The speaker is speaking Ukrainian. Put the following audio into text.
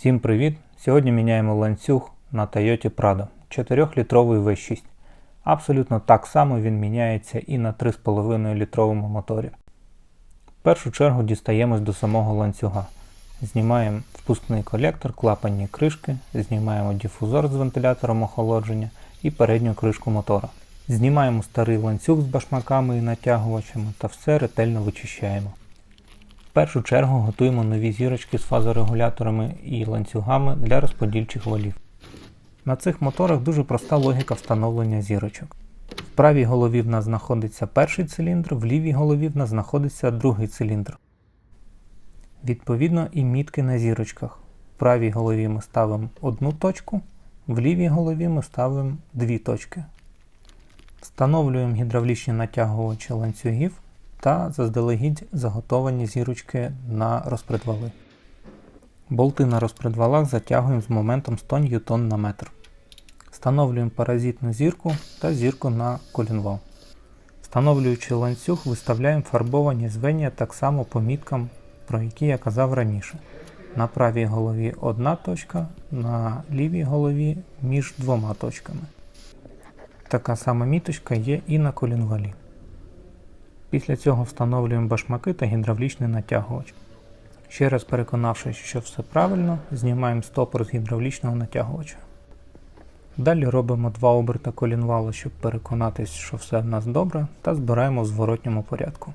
Всім привіт! Сьогодні міняємо ланцюг на Toyota Prado 4-літровий V6. Абсолютно так само він міняється і на 3,5 літровому моторі. В першу чергу дістаємось до самого ланцюга. Знімаємо впускний колектор, клапанні кришки, знімаємо дифузор з вентилятором охолодження і передню кришку мотора. Знімаємо старий ланцюг з башмаками і натягувачами та все ретельно вичищаємо. В першу чергу готуємо нові зірочки з фазорегуляторами і ланцюгами для розподільчих валів. На цих моторах дуже проста логіка встановлення зірочок. В правій голові в нас знаходиться перший циліндр, в лівій голові в нас знаходиться другий циліндр. Відповідно і мітки на зірочках. В правій голові ми ставимо одну точку, в лівій голові ми ставимо дві точки. Встановлюємо гідравлічні натягувачі ланцюгів та заздалегідь заготовані зірочки на розпредвали. Болти на розпредвалах затягуємо з моментом 100 ньютон на метр. Встановлюємо паразитну зірку та зірку на колінвал. Встановлюючи ланцюг, виставляємо фарбовані звення так само по міткам, про які я казав раніше. На правій голові одна точка, на лівій голові між двома точками. Така сама міточка є і на колінвалі. Після цього встановлюємо башмаки та гідравлічний натягувач. Ще раз переконавшись, що все правильно, знімаємо стопор з гідравлічного натягувача. Далі робимо два оберта колінвалу, щоб переконатись, що все в нас добре, та збираємо в зворотньому порядку.